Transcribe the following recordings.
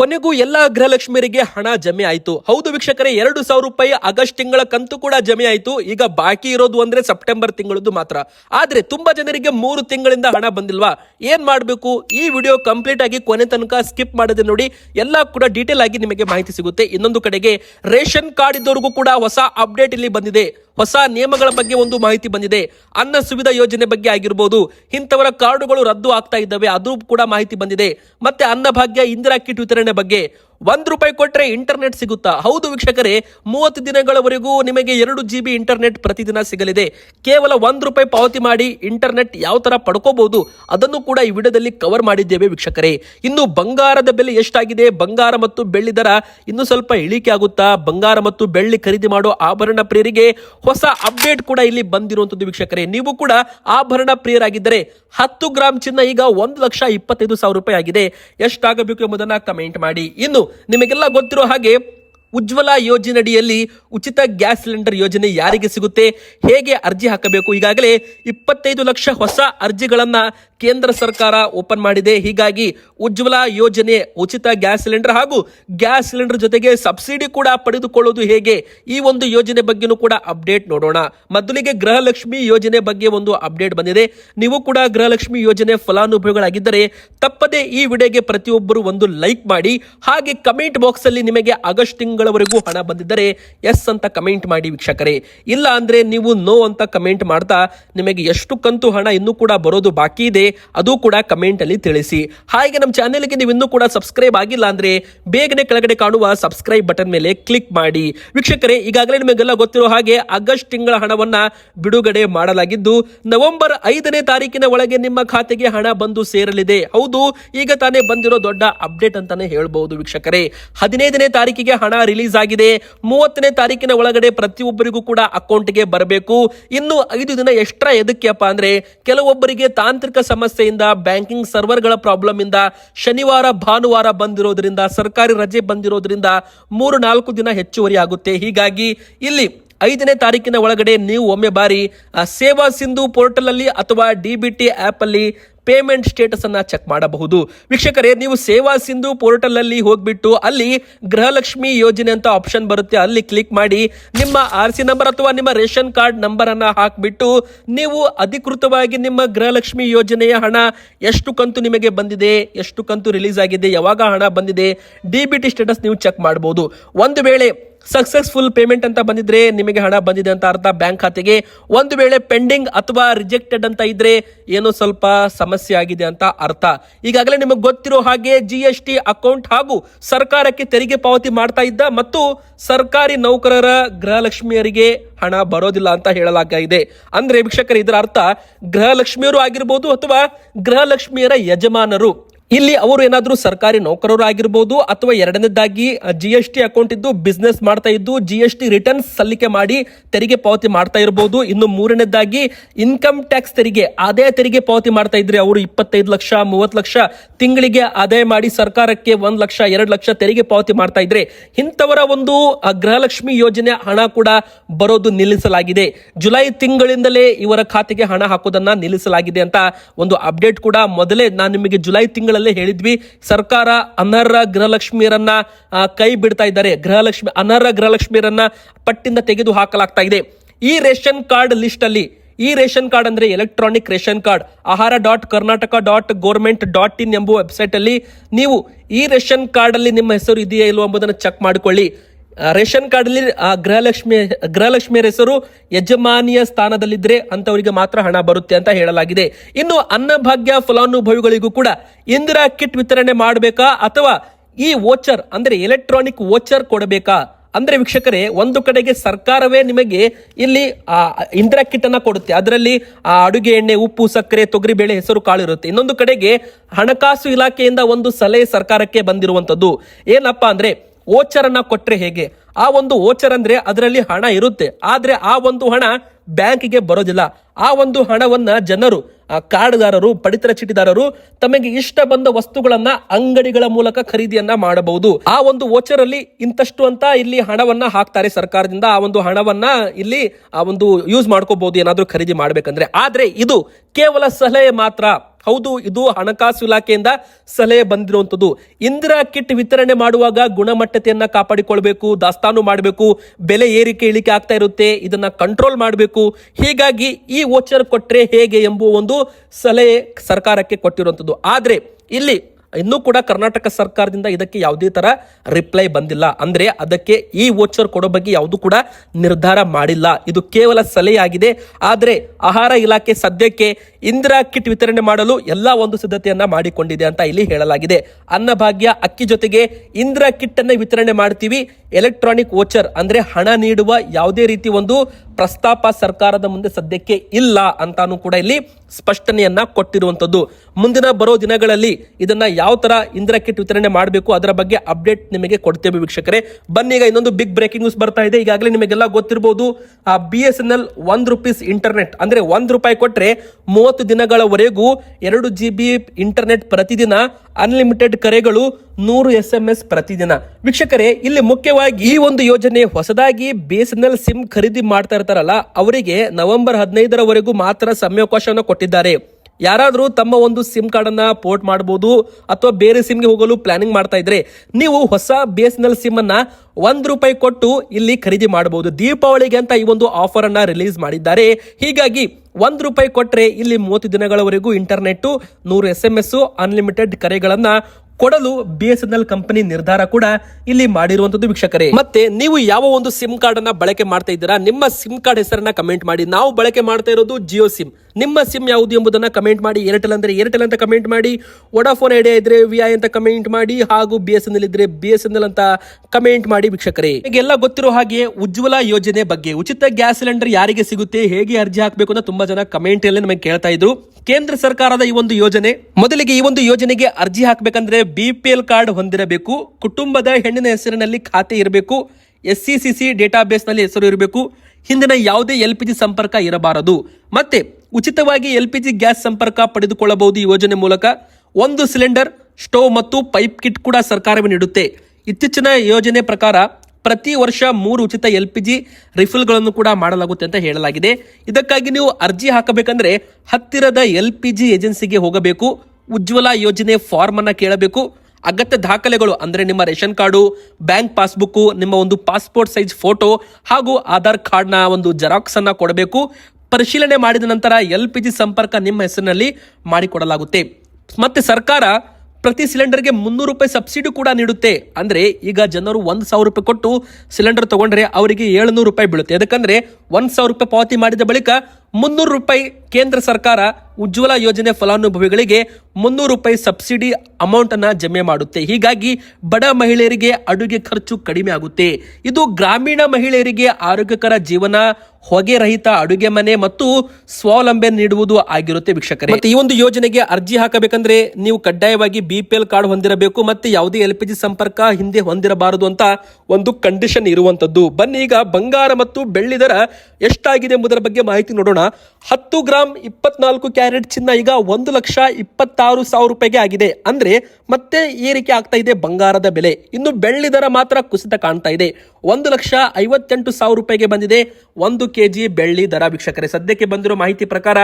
ಕೊನೆಗೂ ಎಲ್ಲ ಗೃಹಲಕ್ಷ್ಮಿಯರಿಗೆ ಹಣ ಜಮೆ ಆಯಿತು. ಹೌದು ವೀಕ್ಷಕರೇ, ಎರಡು ಸಾವಿರ ರೂಪಾಯಿ ಆಗಸ್ಟ್ ತಿಂಗಳ ಕಂತು ಕೂಡ ಜಮೆ ಆಯಿತು. ಈಗ ಬಾಕಿ ಇರೋದು ಅಂದ್ರೆ ಸೆಪ್ಟೆಂಬರ್ ತಿಂಗಳದ್ದು ಮಾತ್ರ. ಆದ್ರೆ ತುಂಬಾ ಜನರಿಗೆ ಮೂರು ತಿಂಗಳಿಂದ ಹಣ ಬಂದಿಲ್ವಾ? ಏನ್ ಮಾಡಬೇಕು? ಈ ವಿಡಿಯೋ ಕಂಪ್ಲೀಟ್ ಆಗಿ ಕೊನೆ ತನಕ ಸ್ಕಿಪ್ ಮಾಡದೆ ನೋಡಿ. ಎಲ್ಲ ಕೂಡ ಡೀಟೇಲ್ ಆಗಿ ನಿಮಗೆ ಮಾಹಿತಿ ಸಿಗುತ್ತೆ. ಇನ್ನೊಂದು ಕಡೆಗೆ ರೇಷನ್ ಕಾರ್ಡ್ ಇದ್ದವರಿಗೂ ಕೂಡ ಹೊಸ ಅಪ್ಡೇಟ್ ಇಲ್ಲಿ ಬಂದಿದೆ. ಹೊಸ ನಿಯಮಗಳ ಬಗ್ಗೆ ಒಂದು ಮಾಹಿತಿ ಬಂದಿದೆ. ಅನ್ನ ಸುವಿಧಾ ಯೋಜನೆ ಬಗ್ಗೆ ಆಗಿರ್ಬೋದು, ಇಂಥವರ ಕಾರ್ಡುಗಳು ರದ್ದು ಆಗ್ತಾ ಇದ್ದಾವೆ, ಅದು ಕೂಡ ಮಾಹಿತಿ ಬಂದಿದೆ. ಮತ್ತೆ ಅನ್ನಭಾಗ್ಯ ಇಂದಿರಾ ಕಿಟ್ ವಿತರಣೆ ಬಗ್ಗೆ ಒಂದ್ ರೂಪಾಯಿ ಕೊಟ್ರೆ ಇಂಟರ್ನೆಟ್ ಸಿಗುತ್ತಾ? ಹೌದು ವೀಕ್ಷಕರೇ, ಮೂವತ್ತು ದಿನಗಳವರೆಗೂ ನಿಮಗೆ ಎರಡು ಜಿ ಬಿ ಇಂಟರ್ನೆಟ್ ಪ್ರತಿದಿನ ಸಿಗಲಿದೆ. ಕೇವಲ ಒಂದ್ ರೂಪಾಯಿ ಪಾವತಿ ಮಾಡಿ ಇಂಟರ್ನೆಟ್ ಯಾವ ತರ ಪಡ್ಕೋಬಹುದು ಅದನ್ನು ಕೂಡ ಈ ವಿಡಿಯೋದಲ್ಲಿ ಕವರ್ ಮಾಡಿದ್ದೇವೆ ವೀಕ್ಷಕರೇ. ಇನ್ನು ಬಂಗಾರದ ಬೆಲೆ ಎಷ್ಟಾಗಿದೆ? ಬಂಗಾರ ಮತ್ತು ಬೆಳ್ಳಿ ದರ ಇನ್ನು ಸ್ವಲ್ಪ ಇಳಿಕೆ ಆಗುತ್ತಾ? ಬಂಗಾರ ಮತ್ತು ಬೆಳ್ಳಿ ಖರೀದಿ ಮಾಡೋ ಆಭರಣ ಪ್ರಿಯರಿಗೆ ಹೊಸ ಅಪ್ಡೇಟ್ ಕೂಡ ಇಲ್ಲಿ ಬಂದಿರುವಂತದ್ದು ವೀಕ್ಷಕರೇ. ನೀವು ಕೂಡ ಆಭರಣ ಪ್ರಿಯರಾಗಿದ್ದರೆ ಹತ್ತು ಗ್ರಾಮ್ ಚಿನ್ನ ಈಗ ಒಂದು ಲಕ್ಷ ಇಪ್ಪತ್ತೈದು ಸಾವಿರ ರೂಪಾಯಿ ಆಗಿದೆ. ಎಷ್ಟಾಗಬೇಕು ಎಂಬುದನ್ನ ಕಮೆಂಟ್ ಮಾಡಿ. ಇನ್ನು ನಿಮಗೆಲ್ಲ ಗೊತ್ತಿರೋ ಹಾಗೆ ಉಜ್ವಲ ಯೋಜನೆಯಡಿಯಲ್ಲಿ ಉಚಿತ ಗ್ಯಾಸ್ ಸಿಲಿಂಡರ್ ಯೋಜನೆ ಯಾರಿಗೆ ಸಿಗುತ್ತೆ, ಹೇಗೆ ಅರ್ಜಿ ಹಾಕಬೇಕು? ಈಗಾಗಲೇ ಇಪ್ಪತ್ತೈದು ಲಕ್ಷ ಹೊಸ ಅರ್ಜಿಗಳನ್ನ ಕೇಂದ್ರ ಸರ್ಕಾರ ಓಪನ್ ಮಾಡಿದೆ. ಹೀಗಾಗಿ ಉಜ್ವಲ ಯೋಜನೆ, ಉಚಿತ ಗ್ಯಾಸ್ ಸಿಲಿಂಡರ್ ಹಾಗೂ ಗ್ಯಾಸ್ ಸಿಲಿಂಡರ್ ಜೊತೆಗೆ ಸಬ್ಸಿಡಿ ಕೂಡ ಪಡೆದುಕೊಳ್ಳೋದು ಹೇಗೆ? ಈ ಒಂದು ಯೋಜನೆ ಬಗ್ಗೆನೂ ಕೂಡ ಅಪ್ಡೇಟ್ ನೋಡೋಣ. ಮೊದಲಿಗೆ ಗೃಹಲಕ್ಷ್ಮಿ ಯೋಜನೆ ಬಗ್ಗೆ ಒಂದು ಅಪ್ಡೇಟ್ ಬಂದಿದೆ. ನೀವು ಕೂಡ ಗೃಹಲಕ್ಷ್ಮಿ ಯೋಜನೆ ಫಲಾನುಭವಿಗಳಾಗಿದ್ದರೆ ತಪ್ಪದೇ ಈ ವಿಡಿಯೋಗೆ ಪ್ರತಿಯೊಬ್ಬರು ಒಂದು ಲೈಕ್ ಮಾಡಿ, ಹಾಗೆ ಕಮೆಂಟ್ ಬಾಕ್ಸ್ ಅಲ್ಲಿ ನಿಮಗೆ ಆಗಸ್ಟ್ ತಿಂಗಳವರೆಗೂ ಹಣ ಬಂದಿದ್ದರೆ ಎಸ್ ಅಂತ ಕಮೆಂಟ್ ಮಾಡಿ ವೀಕ್ಷಕರೇ. ಇಲ್ಲ ಅಂದ್ರೆ ನೀವು ನೋ ಅಂತ ಕಮೆಂಟ್ ಮಾಡ್ತಾ ನಿಮಗೆ ಎಷ್ಟು ಕಂತು ಹಣ ಇನ್ನೂ ಕೂಡ ಬರೋದು ಬಾಕಿ ಇದೆ, ಅದು ಕೂಡ ಕಮೆಂಟ್ ಅಲ್ಲಿ ತಿಳಿಸಿ. ಹಾಗೆ ನಮ್ಮ ಚಾನೆಲ್ಗೆ ನೀವು ಇನ್ನೂ ಕೂಡ ಸಬ್ಸ್ಕ್ರೈಬ್ ಆಗಿಲ್ಲ ಅಂದ್ರೆ ಬೇಗನೆ ಕೆಳಗಡೆ ಕಾಣುವ ಸಬ್ಸ್ಕ್ರೈಬ್ ಬಟನ್ ಮೇಲೆ ಕ್ಲಿಕ್ ಮಾಡಿ. ವೀಕ್ಷಕರೇ, ಈಗಾಗಲೇ ನಿಮಗೆಲ್ಲ ಗೊತ್ತಿರೋ ಹಾಗೆ ಆಗಸ್ಟ್ ತಿಂಗಳ ಹಣವನ್ನ ಬಿಡುಗಡೆ ಮಾಡಲಾಗಿದ್ದು, ನವೆಂಬರ್ ಐದನೇ ತಾರೀಕಿನ ಒಳಗೆ ನಿಮ್ಮ ಖಾತೆಗೆ ಹಣ ಬಂದು ಸೇರಲಿದೆ. ಹೌದು, ಈಗ ತಾನೇ ಬಂದಿರೋ ದೊಡ್ಡ ಅಪ್ಡೇಟ್ ಅಂತಾನೆ ಹೇಳಬಹುದು ವೀಕ್ಷಕರೇ. ಹದಿನೈದನೇ ತಾರೀಕಿಗೆ ಹಣ ರಿಲೀಸ್ ಆಗಿದೆ, ಮೂವತ್ತನೇ ತಾರೀಕಿನ ಒಳಗಡೆ ಪ್ರತಿಯೊಬ್ಬರಿಗೂ ಕೂಡ ಅಕೌಂಟ್ಗೆ ಬರಬೇಕು. ಇನ್ನು ಐದು ದಿನ ಎಕ್ಸ್ಟ್ರಾ ಎದಕ್ಕೆಪ್ಪ ಅಂದ್ರೆ ಕೆಲವೊಬ್ಬರಿಗೆ ತಾಂತ್ರಿಕ ಸಮಸ್ಯೆಯಿಂದ ಬ್ಯಾಂಕಿಂಗ್ ಸರ್ವರ್ಗಳ ಪ್ರಾಬ್ಲಮ್ ಇಂದ ಶನಿವಾರ, ಭಾನುವಾರ ಬಂದಿರೋದ್ರಿಂದ, ಸರ್ಕಾರಿ ರಜೆ ಬಂದಿರೋದ್ರಿಂದ ಮೂರು, ನಾಲ್ಕು ದಿನ ಹೆಚ್ಚುವರಿ ಆಗುತ್ತೆ. ಹೀಗಾಗಿ ಇಲ್ಲಿ ಐದನೇ ತಾರೀಕಿನ ಒಳಗಡೆ ನೀವು ಒಮ್ಮೆ ಬಾರಿ ಸೇವಾ ಸಿಂಧು ಪೋರ್ಟಲ್ ಅಲ್ಲಿ ಅಥವಾ ಡಿ ಬಿ ಟಿ ಆಪ್ ಅಲ್ಲಿ ಪೇಮೆಂಟ್ ಸ್ಟೇಟಸ್ ಅನ್ನ ಚೆಕ್ ಮಾಡಬಹುದು. ವೀಕ್ಷಕರೇ, ನೀವು ಸೇವಾ ಸಿಂಧು ಪೋರ್ಟಲ್ ಅಲ್ಲಿ ಹೋಗ್ಬಿಟ್ಟು ಅಲ್ಲಿ ಗೃಹಲಕ್ಷ್ಮಿ ಯೋಜನೆ ಅಂತ ಆಪ್ಷನ್ ಬರುತ್ತೆ. ಅಲ್ಲಿ ಕ್ಲಿಕ್ ಮಾಡಿ ನಿಮ್ಮ ಆರ್ ಸಿ ನಂಬರ್ ಅಥವಾ ನಿಮ್ಮ ರೇಷನ್ ಕಾರ್ಡ್ ನಂಬರ್ ಅನ್ನ ಹಾಕ್ಬಿಟ್ಟು ನೀವು ಅಧಿಕೃತವಾಗಿ ನಿಮ್ಮ ಗೃಹಲಕ್ಷ್ಮಿ ಯೋಜನೆಯ ಹಣ ಎಷ್ಟು ಕಂತು ನಿಮಗೆ ಬಂದಿದೆ, ಎಷ್ಟು ಕಂತು ರಿಲೀಸ್ ಆಗಿದೆ, ಯಾವಾಗ ಹಣ ಬಂದಿದೆ, ಡಿ ಬಿ ಟಿ ಸ್ಟೇಟಸ್ ನೀವು ಚೆಕ್ ಮಾಡಬಹುದು. ಒಂದು ವೇಳೆ ಸಕ್ಸಸ್ಫುಲ್ ಪೇಮೆಂಟ್ ಅಂತ ಬಂದಿದ್ರೆ ನಿಮಗೆ ಹಣ ಬಂದಿದೆ ಅಂತ ಅರ್ಥ. ಬ್ಯಾಂಕ್ ಖಾತೆಗೆ ಒಂದು ವೇಳೆ ಪೆಂಡಿಂಗ್ ಅಥವಾ ರಿಜೆಕ್ಟೆಡ್ ಅಂತ ಇದ್ರೆ ಏನೋ ಸ್ವಲ್ಪ ಸಮಸ್ಯೆ ಆಗಿದೆ ಅಂತ ಅರ್ಥ. ಈಗಾಗಲೇ ನಿಮಗೆ ಗೊತ್ತಿರೋ ಹಾಗೆ ಜಿ ಎಸ್ ಟಿ ಅಕೌಂಟ್ ಹಾಗೂ ಸರ್ಕಾರಕ್ಕೆ ತೆರಿಗೆ ಪಾವತಿ ಮಾಡ್ತಾ ಇದ್ದ ಮತ್ತು ಸರ್ಕಾರಿ ನೌಕರರ ಗೃಹಲಕ್ಷ್ಮಿಯರಿಗೆ ಹಣ ಬರೋದಿಲ್ಲ ಅಂತ ಹೇಳಲಾಗಿದೆ. ಅಂದ್ರೆ ವೀಕ್ಷಕರು, ಇದರ ಅರ್ಥ ಗೃಹಲಕ್ಷ್ಮಿಯರು ಆಗಿರ್ಬೋದು ಅಥವಾ ಗೃಹಲಕ್ಷ್ಮಿಯರ ಯಜಮಾನರು. ಇಲ್ಲಿ ಅವರು ಏನಾದರೂ ಸರ್ಕಾರಿ ನೌಕರರು ಆಗಿರ್ಬೋದು ಅಥವಾ ಎರಡನೇದಾಗಿ ಜಿ ಎಸ್ ಟಿ ಅಕೌಂಟ್ ಇದ್ದು ಬಿಸ್ನೆಸ್ ಮಾಡ್ತಾ ಇದ್ದು ಜಿ ಎಸ್ ಟಿ ರಿಟರ್ನ್ಸ್ ಸಲ್ಲಿಕೆ ಮಾಡಿ ತೆರಿಗೆ ಪಾವತಿ ಮಾಡ್ತಾ ಇರಬಹುದು ಇನ್ನು ಮೂರನೇದಾಗಿ ಇನ್ಕಮ್ ಟ್ಯಾಕ್ಸ್ ತೆರಿಗೆ, ಆದಾಯ ತೆರಿಗೆ ಪಾವತಿ ಮಾಡ್ತಾ ಇದ್ರೆ ಅವರು ಇಪ್ಪತ್ತೈದು ಲಕ್ಷ, ಮೂವತ್ತು ಲಕ್ಷ ತಿಂಗಳಿಗೆ ಆದಾಯ ಮಾಡಿ ಸರ್ಕಾರಕ್ಕೆ ಒಂದು ಲಕ್ಷ, ಎರಡು ಲಕ್ಷ ತೆರಿಗೆ ಪಾವತಿ ಮಾಡ್ತಾ ಇದ್ರೆ ಇಂಥವರ ಒಂದು ಗೃಹಲಕ್ಷ್ಮಿ ಯೋಜನೆ ಹಣ ಕೂಡ ಬರೋದು ನಿಲ್ಲಿಸಲಾಗಿದೆ. ಜುಲೈ ತಿಂಗಳಿಂದಲೇ ಇವರ ಖಾತೆಗೆ ಹಣ ಹಾಕೋದನ್ನ ನಿಲ್ಲಿಸಲಾಗಿದೆ ಅಂತ ಒಂದು ಅಪ್ಡೇಟ್ ಕೂಡ ಮೊದಲೇ ನಾನು ನಿಮಗೆ ಜುಲೈ ತಿಂಗಳಲ್ಲೇ ಹೇಳಿದ್ವಿ, ಸರ್ಕಾರ ಅನರ್ಹ ಗೃಹಲಕ್ಷ್ಮಿಯರನ್ನ ಕೈ ಬಿಡ್ತಾ ಇದ್ದಾರೆ. ಗೃಹಲಕ್ಷ್ಮಿ, ಅನರ್ಹ ಗೃಹಲಕ್ಷ್ಮಿಯರನ್ನ ಪಟ್ಟಿಂದ ತೆಗೆದು ಹಾಕಲಾಗ್ತಾ ಇದೆ. ಈ ರೇಷನ್ ಕಾರ್ಡ್ ಲಿಸ್ಟ್ ಅಲ್ಲಿ, ಈ ರೇಷನ್ ಕಾರ್ಡ್ ಅಂದ್ರೆ electronic ration card, Ahara dot Karnataka dot government dot in ಎಂಬ ವೆಬ್ಸೈಟ್ ಅಲ್ಲಿ ನೀವು ಈ ರೇಷನ್ ಕಾರ್ಡ್ ಅಲ್ಲಿ ನಿಮ್ಮ ಹೆಸರು ಇದೆಯಾ ಇಲ್ವೋ ಎಂಬುದನ್ನು ಚೆಕ್ ಮಾಡಿಕೊಳ್ಳಿ. ರೇಷನ್ ಕಾರ್ಡ್ ಅಲ್ಲಿ ಆ, ಗೃಹಲಕ್ಷ್ಮಿ ಗೃಹಲಕ್ಷ್ಮಿಯರ ಹೆಸರು ಯಜಮಾನಿಯ ಸ್ಥಾನದಲ್ಲಿದ್ದರೆ ಅಂತವರಿಗೆ ಮಾತ್ರ ಹಣ ಬರುತ್ತೆ ಅಂತ ಹೇಳಲಾಗಿದೆ. ಇನ್ನು ಅನ್ನಭಾಗ್ಯ ಫಲಾನುಭವಿಗಳಿಗೂ ಕೂಡ ಇಂದಿರಾ ಕಿಟ್ ವಿತರಣೆ ಮಾಡಬೇಕಾ ಅಥವಾ ಈ ವೋಚರ್ ಅಂದ್ರೆ ಎಲೆಕ್ಟ್ರಾನಿಕ್ ವೋಚರ್ ಕೊಡಬೇಕಾ? ಅಂದ್ರೆ ವೀಕ್ಷಕರೇ ಒಂದು ಕಡೆಗೆ ಸರ್ಕಾರವೇ ನಿಮಗೆ ಇಲ್ಲಿ ಆ ಇಂದಿರಾ ಕಿಟ್ ಅನ್ನ ಕೊಡುತ್ತೆ. ಅದರಲ್ಲಿ ಆ ಅಡುಗೆ ಎಣ್ಣೆ ಉಪ್ಪು ಸಕ್ಕರೆ ತೊಗರಿಬೇಳೆ ಹೆಸರು ಕಾಳು ಇರುತ್ತೆ ಇನ್ನೊಂದು ಕಡೆಗೆ ಹಣಕಾಸು ಇಲಾಖೆಯಿಂದ ಒಂದು ಸಲಹೆ ಸರ್ಕಾರಕ್ಕೆ ಬಂದಿರುವಂತದ್ದು ಏನಪ್ಪಾ ಅಂದ್ರೆ ಓಚರ್ ಕೊಟ್ಟರೆ ಹೇಗೆ? ಆ ಒಂದು ಓಚರ್ ಅಂದ್ರೆ ಅದರಲ್ಲಿ ಹಣ ಇರುತ್ತೆ. ಆದ್ರೆ ಆ ಒಂದು ಹಣ ಬ್ಯಾಂಕಿಗೆ ಬರೋದಿಲ್ಲ. ಆ ಒಂದು ಹಣವನ್ನ ಜನರು, ಆ ಕಾರ್ಡ್ದಾರರು, ಪಡಿತರ ಚೀಟಿದಾರರು ತಮಗೆ ಇಷ್ಟ ಬಂದ ವಸ್ತುಗಳನ್ನ ಅಂಗಡಿಗಳ ಮೂಲಕ ಖರೀದಿಯನ್ನ ಮಾಡಬಹುದು. ಆ ಒಂದು ವೋಚರ್ ಅಲ್ಲಿ ಇಂತಷ್ಟು ಅಂತ ಇಲ್ಲಿ ಹಣವನ್ನ ಹಾಕ್ತಾರೆ ಸರ್ಕಾರದಿಂದ. ಆ ಒಂದು ಹಣವನ್ನ ಇಲ್ಲಿ ಆ ಒಂದು ಯೂಸ್ ಮಾಡ್ಕೋಬಹುದು, ಏನಾದರೂ ಖರೀದಿ ಮಾಡ್ಬೇಕಂದ್ರೆ. ಆದ್ರೆ ಇದು ಕೇವಲ ಸಲಹೆ ಮಾತ್ರ. ಹೌದು, ಇದು ಹಣಕಾಸು ಇಲಾಖೆಯಿಂದ ಸಲಹೆ ಬಂದಿರುವಂಥದ್ದು. ಇಂದಿರಾ ಕಿಟ್ ವಿತರಣೆ ಮಾಡುವಾಗ ಗುಣಮಟ್ಟತೆಯನ್ನು ಕಾಪಾಡಿಕೊಳ್ಬೇಕು, ದಾಸ್ತಾನು ಮಾಡಬೇಕು, ಬೆಲೆ ಏರಿಕೆ ಇಳಿಕೆ ಆಗ್ತಾ ಇರುತ್ತೆ, ಇದನ್ನ ಕಂಟ್ರೋಲ್ ಮಾಡಬೇಕು. ಹೀಗಾಗಿ ಈ ವೋಚರ್ ಕೊಟ್ಟರೆ ಹೇಗೆ ಎಂಬುವ ಒಂದು ಸಲಹೆ ಸರ್ಕಾರಕ್ಕೆ ಕೊಟ್ಟಿರುವಂಥದ್ದು ಆದರೆ ಇಲ್ಲಿ ಇನ್ನೂ ಕೂಡ ಕರ್ನಾಟಕ ಸರ್ಕಾರದಿಂದ ಇದಕ್ಕೆ ಯಾವುದೇ ತರ ರಿಪ್ಲೈ ಬಂದಿಲ್ಲ. ಅಂದ್ರೆ ಅದಕ್ಕೆ ಈ ವೋಚರ್ ಕೊಡೋ ಬಗ್ಗೆ ಯಾವುದು ಕೂಡ ನಿರ್ಧಾರ ಮಾಡಿಲ್ಲ. ಇದು ಕೇವಲ ಸಲಹೆಯಾಗಿದೆ ಆದರೆ ಆಹಾರ ಇಲಾಖೆ ಸದ್ಯಕ್ಕೆ ಇಂದಿರಾ ಕಿಟ್ ವಿತರಣೆ ಮಾಡಲು ಎಲ್ಲ ಒಂದು ಸಿದ್ಧತೆಯನ್ನ ಮಾಡಿಕೊಂಡಿದೆ ಅಂತ ಇಲ್ಲಿ ಹೇಳಲಾಗಿದೆ. ಅನ್ನಭಾಗ್ಯ, ಅಕ್ಕಿ ಜೊತೆಗೆ ಇಂದಿರಾ ಕಿಟ್ ಅನ್ನ ವಿತರಣೆ ಮಾಡ್ತೀವಿ. ಎಲೆಕ್ಟ್ರಾನಿಕ್ ವೋಚರ್ ಅಂದ್ರೆ ಹಣ ನೀಡುವ ಯಾವುದೇ ರೀತಿ ಒಂದು ಪ್ರಸ್ತಾಪ ಸರ್ಕಾರದ ಮುಂದೆ ಸದ್ಯಕ್ಕೆ ಇಲ್ಲ ಅಂತಾನು ಕೂಡ ಇಲ್ಲಿ ಸ್ಪಷ್ಟನೆಯನ್ನ ಕೊಟ್ಟಿರುವಂತದ್ದು ಮುಂದಿನ ಬರೋ ದಿನಗಳಲ್ಲಿ ಇದನ್ನ ಯಾವ ತರ ಇಂದಿರಾ ಕಿಟ್ ವಿತರಣೆ ಮಾಡಬೇಕು ಅದರ ಬಗ್ಗೆ ಅಪ್ಡೇಟ್ ನಿಮಗೆ ಕೊಡ್ತೇವೆ ವೀಕ್ಷಕರೇ. ಬನ್ನಿ ಈಗ ಇನ್ನೊಂದು ಬಿಗ್ ಬ್ರೇಕಿಂಗ್ ನ್ಯೂಸ್ ಬರ್ತಾ ಇದೆ. ಈಗಾಗಲೇ ನಿಮಗೆಲ್ಲ ಗೊತ್ತಿರಬಹುದು ಆ ಬಿ ಎಸ್ ಎನ್ ಎಲ್ ಒಂದ್ ರುಪೀಸ್ ಇಂಟರ್ನೆಟ್ ಅಂದ್ರೆ ಒಂದ್ ರೂಪಾಯಿ ಕೊಟ್ರೆ ಮೂವತ್ತು ದಿನಗಳವರೆಗೂ ಎರಡು ಜಿ ಬಿ ಇಂಟರ್ನೆಟ್ ಪ್ರತಿದಿನ ಅನ್ಲಿಮಿಟೆಡ್ ಕರೆಗಳು, ನೂರು ಎಸ್ ಎಂ ಎಸ್ ಪ್ರತಿದಿನ. ವೀಕ್ಷಕರೇ, ಇಲ್ಲಿ ಮುಖ್ಯವಾಗಿ ಈ ಒಂದು ಯೋಜನೆ ಹೊಸದಾಗಿ B S N L SIM ಖರೀದಿ ಮಾಡ್ತಾ ಇರ್ತಾರಲ್ಲ, ಅವರಿಗೆ ನವೆಂಬರ್ ಹದಿನೈದರವರೆಗೂ ಮಾತ್ರ ಸಮಯಾವಕಾಶವನ್ನು ಕೊಟ್ಟಿದ್ದಾರೆ. ಯಾರಾದರೂ ತಮ್ಮ ಒಂದು ಸಿಮ್ ಕಾರ್ಡನ್ನು ಪೋರ್ಟ್ ಮಾಡಬಹುದು ಅಥವಾ ಬೇರೆ ಸಿಮ್ಗೆ ಹೋಗಲು ಪ್ಲಾನಿಂಗ್ ಮಾಡ್ತಾ ಇದ್ರೆ, ನೀವು ಹೊಸ ಬಿ ಎಸ್ ಎನ್ ಸಿಮ್ ಅನ್ನ ಒಂದ್ ರೂಪಾಯಿ ಕೊಟ್ಟು ಇಲ್ಲಿ ಖರೀದಿ ಮಾಡಬಹುದು ದೀಪಾವಳಿಗೆ ಅಂತ ಈ ಒಂದು ಆಫರ್ ಅನ್ನ ರಿಲೀಸ್ ಮಾಡಿದ್ದಾರೆ. ಹೀಗಾಗಿ ಒಂದ್ ರೂಪಾಯಿ ಕೊಟ್ರೆ ಇಲ್ಲಿ ಮೂವತ್ತು ದಿನಗಳವರೆಗೂ ಇಂಟರ್ನೆಟ್ ನೂರು ಎಸ್ ಎಂ ಎಸ್ ಅನ್ಲಿಮಿಟೆಡ್ ಕರೆಗಳನ್ನ ಕೊಡಲು B S N L company ನಿರ್ಧಾರ ಕೂಡ ಇಲ್ಲಿ ಮಾಡಿರುವಂತದ್ದು ವೀಕ್ಷಕರೇ. ಮತ್ತೆ ನೀವು ಯಾವ ಒಂದು ಸಿಮ್ ಕಾರ್ಡ್ ಬಳಕೆ ಮಾಡ್ತಾ ಇದ್ದೀರಾ, ನಿಮ್ಮ ಸಿಮ್ ಕಾರ್ಡ್ ಹೆಸರನ್ನ ಕಮೆಂಟ್ ಮಾಡಿ. ನಾವು ಬಳಕೆ ಮಾಡ್ತಾ ಇರೋದು ಜಿಯೋ ಸಿಮ್ ನಿಮ್ಮ ಸಿಮ್ ಯಾವುದು ಎಂಬುದನ್ನು ಕಮೆಂಟ್ ಮಾಡಿ, ಏರ್ಟೆಲ್ ಅಂದರೆ ಏರ್ಟೆಲ್ ಅಂತ ಕಮೆಂಟ್ ಮಾಡಿ, ವಡಾಫೋನ್ ಐಡಿಯಾ ಇದ್ರೆ ವಿ ಐ ಅಂತ ಕಮೆಂಟ್ ಮಾಡಿ, ಹಾಗೂ ಬಿ ಎಸ್ ಎನ್ ಎಲ್ ಇದ್ರೆ ಬಿ ಎಸ್ ಎನ್ ಎಲ್ ಅಂತ ಕಮೆಂಟ್ ಮಾಡಿ ವೀಕ್ಷಕರೇ. ಈಗೆಲ್ಲ ಗೊತ್ತಿರೋ ಹಾಗೆ ಉಜ್ವಲ ಯೋಜನೆ ಬಗ್ಗೆ ಉಚಿತ ಗ್ಯಾಸ್ ಸಿಲಿಂಡರ್ ಯಾರಿಗೆ ಸಿಗುತ್ತೆ, ಹೇಗೆ ಅರ್ಜಿ ಹಾಕಬೇಕು ಅಂತ ತುಂಬಾ ಜನ ಕಮೆಂಟ್ ಅಲ್ಲಿ ನಮಗೆ ಕೇಳ್ತಾ ಇದ್ರು. ಕೇಂದ್ರ ಸರ್ಕಾರದ ಈ ಒಂದು ಯೋಜನೆ, ಮೊದಲಿಗೆ ಈ ಒಂದು ಯೋಜನೆಗೆ ಅರ್ಜಿ ಹಾಕಬೇಕಂದ್ರೆ ಬಿ ಪಿ ಎಲ್ ಕಾರ್ಡ್ ಹೊಂದಿರಬೇಕು, ಕುಟುಂಬದ ಹೆಣ್ಣಿನ ಹೆಸರಿನಲ್ಲಿ ಖಾತೆ ಇರಬೇಕು ಎಸ್ ಸಿ ಸಿ ಸಿ ಡೇಟಾಬೇಸ್ನಲ್ಲಿ ಹೆಸರು ಇರಬೇಕು, ಹಿಂದಿನ ಯಾವುದೇ ಎಲ್ ಪಿ ಜಿ ಸಂಪರ್ಕ ಇರಬಾರದು. ಮತ್ತೆ ಉಚಿತವಾಗಿ ಎಲ್ ಪಿ ಜಿ ಗ್ಯಾಸ್ ಸಂಪರ್ಕ ಪಡೆದುಕೊಳ್ಳಬಹುದು ಈ ಯೋಜನೆ ಮೂಲಕ ಒಂದು ಸಿಲಿಂಡರ್, ಸ್ಟೋವ್ ಮತ್ತು ಪೈಪ್ ಕಿಟ್ ಕೂಡ ಸರ್ಕಾರವೇ ನೀಡುತ್ತೆ. ಇತ್ತೀಚಿನ ಯೋಜನೆ ಪ್ರಕಾರ ಪ್ರತಿ ವರ್ಷ ಮೂರು ಉಚಿತ ಎಲ್ ಪಿ ಜಿ ರಿಫಿಲ್ಗಳನ್ನು ಕೂಡ ಮಾಡಲಾಗುತ್ತೆ ಅಂತ ಹೇಳಲಾಗಿದೆ. ಇದಕ್ಕಾಗಿ ನೀವು ಅರ್ಜಿ ಹಾಕಬೇಕಂದ್ರೆ ಹತ್ತಿರದ ಎಲ್ ಪಿ ಜಿ ಏಜೆನ್ಸಿಗೆ ಹೋಗಬೇಕು. ಉಜ್ವಲ ಯೋಜನೆ ಫಾರ್ಮ್ ಅನ್ನು ಕೇಳಬೇಕು. ಅಗತ್ಯ ದಾಖಲೆಗಳು ಅಂದ್ರೆ ನಿಮ್ಮ ರೇಷನ್ ಕಾರ್ಡು, ಬ್ಯಾಂಕ್ ಪಾಸ್ಬುಕ್ ನಿಮ್ಮ ಒಂದು ಪಾಸ್ಪೋರ್ಟ್ ಸೈಜ್ ಫೋಟೋ ಹಾಗೂ ಆಧಾರ್ ಕಾರ್ಡ್ನ ಒಂದು ಜೆರಾಕ್ಸ್ ಅನ್ನ ಕೊಡಬೇಕು. ಪರಿಶೀಲನೆ ಮಾಡಿದ ನಂತರ ಎಲ್ ಪಿ ಜಿ ಸಂಪರ್ಕ ನಿಮ್ಮ ಹೆಸರಿನಲ್ಲಿ ಮಾಡಿಕೊಡಲಾಗುತ್ತೆ. ಮತ್ತೆ ಸರ್ಕಾರ ಪ್ರತಿ ಸಿಲಿಂಡರ್ಗೆ ಮುನ್ನೂರು ರೂಪಾಯಿ ಸಬ್ಸಿಡಿ ಕೂಡ ನೀಡುತ್ತೆ. ಅಂದ್ರೆ ಈಗ ಜನರು ಒಂದು ಸಾವಿರ ರೂಪಾಯಿ ಕೊಟ್ಟು ಸಿಲಿಂಡರ್ ತಗೊಂಡ್ರೆ ಅವರಿಗೆ ಏಳುನೂರು ರೂಪಾಯಿ ಬೀಳುತ್ತೆ. ಯಾಕಂದರೆ ಒಂದು ಸಾವಿರ ರೂಪಾಯಿ ಪಾವತಿ ಮಾಡಿದ ಬಳಿಕ ಮುನ್ನೂರು ರೂಪಾಯಿ ಕೇಂದ್ರ ಸರ್ಕಾರ ಉಜ್ವಲ ಯೋಜನೆ ಫಲಾನುಭವಿಗಳಿಗೆ ಮುನ್ನೂರು ರೂಪಾಯಿ ಸಬ್ಸಿಡಿ ಅಮೌಂಟ್ ಅನ್ನ ಜಮೆ ಮಾಡುತ್ತೆ. ಹೀಗಾಗಿ ಬಡ ಮಹಿಳೆಯರಿಗೆ ಅಡುಗೆ ಖರ್ಚು ಕಡಿಮೆ ಆಗುತ್ತೆ. ಇದು ಗ್ರಾಮೀಣ ಮಹಿಳೆಯರಿಗೆ ಆರೋಗ್ಯಕರ ಜೀವನ, ಹೊಗೆ ರಹಿತ ಅಡುಗೆ ಮನೆ ಮತ್ತು ಸ್ವಾವಲಂಬನೆ ನೀಡುವುದು ಆಗಿರುತ್ತೆ ವೀಕ್ಷಕರೇ. ಮತ್ತೆ ಈ ಒಂದು ಯೋಜನೆಗೆ ಅರ್ಜಿ ಹಾಕಬೇಕಂದ್ರೆ ನೀವು ಕಡ್ಡಾಯವಾಗಿ ಬಿ ಪಿ ಎಲ್ ಕಾರ್ಡ್ ಹೊಂದಿರಬೇಕು ಮತ್ತೆ ಯಾವುದೇ ಎಲ್ ಪಿ ಜಿ ಸಂಪರ್ಕ ಹಿಂದೆ ಹೊಂದಿರಬಾರದು ಅಂತ ಒಂದು ಕಂಡೀಷನ್ ಇರುವಂತದ್ದು. ಬನ್ನಿ ಈಗ ಬಂಗಾರ ಮತ್ತು ಬೆಳ್ಳಿ ದರ ಎಷ್ಟಾಗಿದೆ ಎಂಬುದರ ಬಗ್ಗೆ ಮಾಹಿತಿ ನೋಡೋಣ. ಹತ್ತು ಗ್ರಾಮ್ ಇಪ್ಪತ್ನಾಲ್ಕು ಕ್ಯಾರೆಟ್ ಚಿನ್ನ ಈಗ ಒಂದು ಲಕ್ಷ ಇಪ್ಪತ್ತಾರು ಸಾವಿರ ರೂಪಾಯಿಗೆ ಆಗಿದೆ. ಅಂದ್ರೆ ಮತ್ತೆ ಏರಿಕೆ ಆಗ್ತಾ ಇದೆ ಬಂಗಾರದ ಬೆಲೆ. ಇನ್ನು ಬೆಳ್ಳಿ ದರ ಮಾತ್ರ ಕುಸಿತ ಕಾಣ್ತಾ ಇದೆ. ಒಂದು ಲಕ್ಷ ಐವತ್ತೆಂಟು ಸಾವಿರ ರೂಪಾಯಿಗೆ ಬಂದಿದೆ. ಒಂದು ಕೆಜಿ ಬೆಳ್ಳಿ ದರ ವೀಕ್ಷಕರೇ, ಸದ್ಯಕ್ಕೆ ಬಂದಿರೋ ಮಾಹಿತಿ ಪ್ರಕಾರ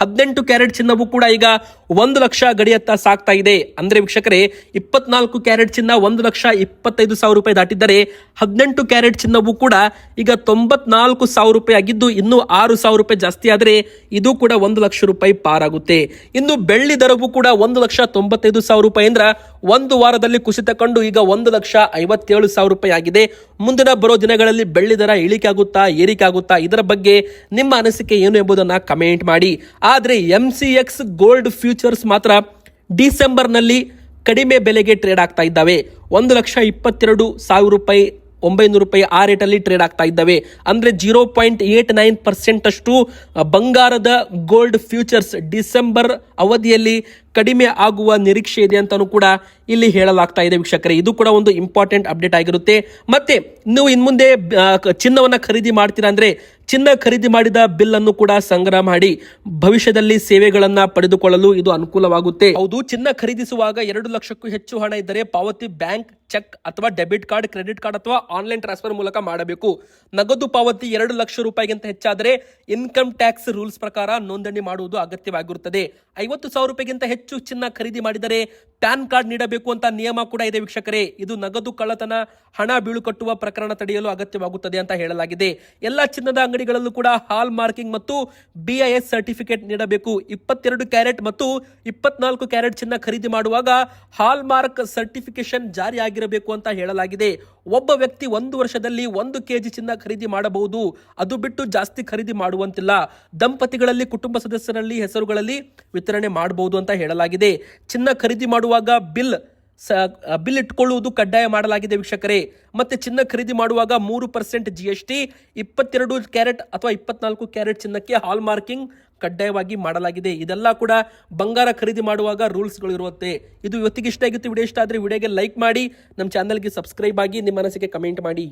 ಹದಿನೆಂಟು ಕ್ಯಾರೆಟ್ ಚಿನ್ನವು ಕೂಡ ಈಗ ಒಂದು ಲಕ್ಷ ಗಡಿಯತ್ತ ಸಾಕ್ತಾ ಇದೆ. ಅಂದ್ರೆ ವೀಕ್ಷಕರೇ, ಇಪ್ಪತ್ನಾಲ್ಕು ಕ್ಯಾರೆಟ್ ಚಿನ್ನ ಒಂದು ಲಕ್ಷ ಇಪ್ಪತ್ತೈದು ಸಾವಿರ ರೂಪಾಯಿ ದಾಟಿದ್ದರೆ ಹದಿನೆಂಟು ಕ್ಯಾರೆಟ್ ಚಿನ್ನವು ಕೂಡ ಈಗ ತೊಂಬತ್ನಾಲ್ಕು ಸಾವಿರ ರೂಪಾಯಿ ಆಗಿದ್ದು ಇನ್ನು ಆರು ಸಾವಿರ ರೂಪಾಯಿ ಜಾಸ್ತಿ ಆದರೆ ಇದು ಕೂಡ ಒಂದು ಲಕ್ಷ ರೂಪಾಯಿ ಪಾರಾಗುತ್ತೆ. ಇನ್ನು ಬೆಳ್ಳಿ ದರವು ಕೂಡ ಒಂದು ಲಕ್ಷ ತೊಂಬತ್ತೈದು ಸಾವಿರ ರೂಪಾಯಿ ಅಂದ್ರ ಒಂದು ವಾರದಲ್ಲಿ ಕುಸಿತ ಕಂಡು ಈಗ ಒಂದು ಲಕ್ಷ ಐವತ್ತೇಳು ಸಾವಿರ ರೂಪಾಯಿ ಆಗಿದೆ. ಮುಂದಿನ ಬರೋ ದಿನಗಳಲ್ಲಿ ಬೆಳ್ಳಿ ದರ ಇಳಿಕೆ ಆಗುತ್ತಾ ಏರಿಕೆ ಆಗುತ್ತಾ ಇದರ ಬಗ್ಗೆ ನಿಮ್ಮ ಅನಿಸಿಕೆ ಏನು ಎಂಬುದನ್ನು ಕಮೆಂಟ್ ಮಾಡಿ. ಆದರೆ M C X gold futures ಮಾತ್ರ ಡಿಸೆಂಬರ್ನಲ್ಲಿ ಕಡಿಮೆ ಬೆಲೆಗೆ ಟ್ರೇಡ್ ಆಗ್ತಾ ಇದ್ದಾವೆ. ಒಂದು ಲಕ್ಷ ಇಪ್ಪತ್ತೆರಡು ಸಾವಿರ ರೂಪಾಯಿ ಒಂಬೈನೂರು ರೂಪಾಯಿ ಆ ರೇಟಲ್ಲಿ ಟ್ರೇಡ್ ಆಗ್ತಾ ಇದ್ದಾವೆ. ಅಂದ್ರೆ zero point eight nine percent ಅಷ್ಟು ಬಂಗಾರದ ಗೋಲ್ಡ್ ಫ್ಯೂಚರ್ಸ್ ಡಿಸೆಂಬರ್ ಅವಧಿಯಲ್ಲಿ ಕಡಿಮೆ ಆಗುವ ನಿರೀಕ್ಷೆ ಇದೆ ಅಂತಾನೂ ಕೂಡ ಇಲ್ಲಿ ಹೇಳಲಾಗ್ತಾ ಇದೆ ವೀಕ್ಷಕರೇ. ಇದು ಕೂಡ ಒಂದು ಇಂಪಾರ್ಟೆಂಟ್ ಅಪ್ಡೇಟ್ ಆಗಿರುತ್ತೆ. ಮತ್ತೆ ನೀವು ಇನ್ಮುಂದೆ ಮುಂದೆ ಚಿನ್ನವನ್ನ ಖರೀದಿ ಮಾಡ್ತೀರಾ ಅಂದ್ರೆ ಚಿನ್ನ ಖರೀದಿ ಮಾಡಿದ ಬಿಲ್ ಅನ್ನು ಕೂಡ ಸಂಗ್ರಹ ಮಾಡಿ ಭವಿಷ್ಯದಲ್ಲಿ ಸೇವೆಗಳನ್ನ ಪಡೆದುಕೊಳ್ಳಲು ಇದು ಅನುಕೂಲವಾಗುತ್ತೆ. ಹೌದು, ಚಿನ್ನ ಖರೀದಿಸುವಾಗ ಎರಡು ಲಕ್ಷಕ್ಕೂ ಹೆಚ್ಚು ಹಣ ಇದ್ದರೆ ಪಾವತಿ ಬ್ಯಾಂಕ್, ಚೆಕ್ ಅಥವಾ ಡೆಬಿಟ್ ಕಾರ್ಡ್, ಕ್ರೆಡಿಟ್ ಕಾರ್ಡ್ ಅಥವಾ ಆನ್ಲೈನ್ ಟ್ರಾನ್ಸ್ಫರ್ ಮೂಲಕ ಮಾಡಬೇಕು. ನಗದು ಪಾವತಿ ಎರಡು ಲಕ್ಷ ರೂಪಾಯಿಗಿಂತ ಹೆಚ್ಚಾದರೆ ಇನ್ಕಮ್ ಟ್ಯಾಕ್ಸ್ ರೂಲ್ಸ್ ಪ್ರಕಾರ ನೋಂದಣಿ ಮಾಡುವುದು ಅಗತ್ಯವಾಗಿರುತ್ತದೆ. ಐವತ್ತು ಸಾವಿರ ರೂಪಾಯಿಗಿಂತ ಚಿನ್ನ ಖರೀದಿ ಮಾಡಿದರೆ ಪ್ಯಾನ್ ಕಾರ್ಡ್ ನೀಡಬೇಕು ಅಂತ ನಿಯಮ ಕೂಡ ಇದೆ ವೀಕ್ಷಕರೇ. ಇದು ನಗದು ಕಳ್ಳತನ, ಹಣ ಬೀಳು ಕಟ್ಟುವ ಪ್ರಕರಣ ತಡೆಯಲು ಅಗತ್ಯವಾಗುತ್ತದೆ ಅಂತ ಹೇಳಲಾಗಿದೆ. ಎಲ್ಲ ಚಿನ್ನದ ಅಂಗಡಿಗಳಲ್ಲೂ ಕೂಡ ಹಾಲ್ ಮಾರ್ಕಿಂಗ್ ಮತ್ತು ಬಿಐಎಸ್ ಸರ್ಟಿಫಿಕೇಟ್ ನೀಡಬೇಕು. ಇಪ್ಪತ್ತೆರಡು ಕ್ಯಾರೆಟ್ ಮತ್ತು ಇಪ್ಪತ್ನಾಲ್ಕು ಕ್ಯಾರೆಟ್ ಚಿನ್ನ ಖರೀದಿ ಮಾಡುವಾಗ ಹಾಲ್ ಮಾರ್ಕ್ ಸರ್ಟಿಫಿಕೇಶನ್ ಜಾರಿಯಾಗಿರಬೇಕು ಅಂತ ಹೇಳಲಾಗಿದೆ. ಒಬ್ಬ ವ್ಯಕ್ತಿ ಒಂದು ವರ್ಷದಲ್ಲಿ ಒಂದು ಕೆಜಿ ಚಿನ್ನ ಖರೀದಿ ಮಾಡಬಹುದು. ಅದು ಬಿಟ್ಟು ಜಾಸ್ತಿ ಖರೀದಿ ಮಾಡುವಂತಿಲ್ಲ. ದಂಪತಿಗಳಲ್ಲಿ, ಕುಟುಂಬ ಸದಸ್ಯರಲ್ಲಿ, ಹೆಸರುಗಳಲ್ಲಿ ವಿತರಣೆ ಮಾಡಬಹುದು ಅಂತ ಹೇಳಲಾಗಿದೆ. ಚಿನ್ನ ಖರೀದಿ ಮಾಡುವಾಗ ಬಿಲ್ ಸ ಬಿಲ್ ಇಟ್ಕೊಳ್ಳುವುದು ಕಡ್ಡಾಯ ಮಾಡಲಾಗಿದೆ ವೀಕ್ಷಕರೇ. ಮತ್ತೆ ಚಿನ್ನ ಖರೀದಿ ಮಾಡುವಾಗ ಮೂರು ಪರ್ಸೆಂಟ್ ಜಿ ಎಸ್ ಟಿ ಇಪ್ಪತ್ತೆರಡು ಕ್ಯಾರೆಟ್ ಅಥವಾ ಇಪ್ಪತ್ನಾಲ್ಕು ಕ್ಯಾರೆಟ್ ಚಿನ್ನಕ್ಕೆ ಹಾಲ್ ಮಾರ್ಕಿಂಗ್ ಕಡ್ಡಾಯವಾಗಿ ಮಾಡಲಾಗಿದೆ. ಇದೆಲ್ಲ ಕೂಡ ಬಂಗಾರ ಖರೀದಿ ಮಾಡುವಾಗ ರೂಲ್ಸ್ಗಳು ಇರುತ್ತೆ ಇದು ಇವತ್ತಿಗೆ ಇಷ್ಟ ಆಗಿತ್ತು. ವಿಡಿಯೋ ಇಷ್ಟ ಆದರೆ ವಿಡಿಯೋಗೆ ಲೈಕ್ ಮಾಡಿ. ನಮ್ಮ ಚಾನಲ್ಗೆ ಸಬ್ಸ್ಕ್ರೈಬ್ ಆಗಿ ನಿಮ್ಮ ಮನಸ್ಸಿಗೆ ಕಮೆಂಟ್ ಮಾಡಿ.